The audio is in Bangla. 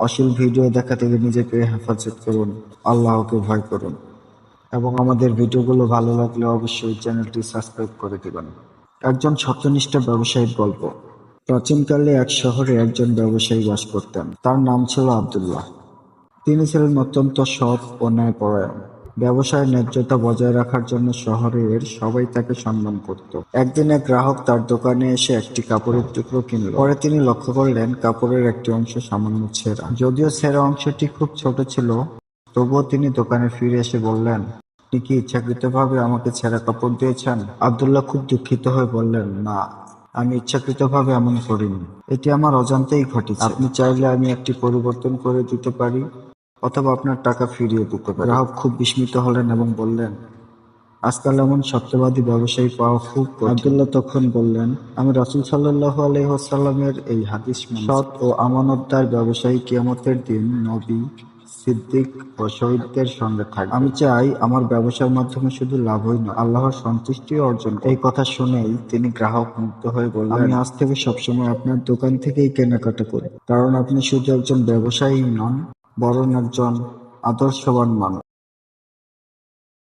অশ্লীল ভিডিও দেখা থেকে নিজেকে হেফাজত করুন, আল্লাহকে ভয় করুন। এবং আমাদের ভিডিওগুলো ভালো লাগলে অবশ্যই চ্যানেলটি সাবস্ক্রাইব করে দেবেন। একজন সত্যনিষ্ঠ ব্যবসায়ীর গল্প। প্রাচীনকালে এক শহরে একজন ব্যবসায়ী বাস করতেন। তার নাম ছিল আবদুল্লাহ। তিনি ছিলেন অত্যন্ত সৎ ও ন্যায়পরায়ণ। ব্যবসায় ন্যায্যতা বজায় রাখার জন্য শহরের সবাই তাকে সম্মান করত। একদিন এক গ্রাহক তার দোকানে এসে একটি কাপড়ের টুকরো কিনল। পরে তিনি লক্ষ্য করলেন, কাপড়ের একটি অংশ সামান্য ছেঁড়া। যদিও ছেঁড়া অংশটি খুব ছোট ছিল, তবুও তিনি দোকানে ফিরে এসে বললেন, আপনি কি ইচ্ছাকৃতভাবে আমাকে ছেঁড়া কাপড় দিয়েছেন? আব্দুল্লাহ খুব দুঃখিত হয়ে বললেন, না, আমি ইচ্ছাকৃতভাবে এমন করিনি। এটি আমার অজান্তেই ঘটেছে। আপনি চাইলে আমি একটি পরিবর্তন করে দিতে পারি? অথবা আপনার টাকা ফিরিয়ে দিতে পারি। গ্রাহক খুব বিস্মিত হলেন এবং বললেন আজকাল এমন সত্যবাদী ব্যবসায়ী পাওয়া খুব আবদুল্লাহ তখন বললেন আমি রাসুল সাল্লাহ আলহামের এই হাদিস। সৎ ও আমানতদার ব্যবসায়ী কিয়ামতের দিন নবী সিদ্দিক ও শহীদদের সঙ্গে থাকবে। আমি চাই আমার ব্যবসার মাধ্যমে শুধু লাভই নয় আল্লাহর সন্তুষ্টি অর্জন এই কথা শুনেই তিনি গ্রাহক মুক্ত হয়ে বললেন আমি আজ থেকে সবসময় আপনার দোকান থেকেই কেনাকাটা করি। কারণ আপনি শুধু একজন ব্যবসায়ী নন বরং একজন আদর্শবান মানুষ।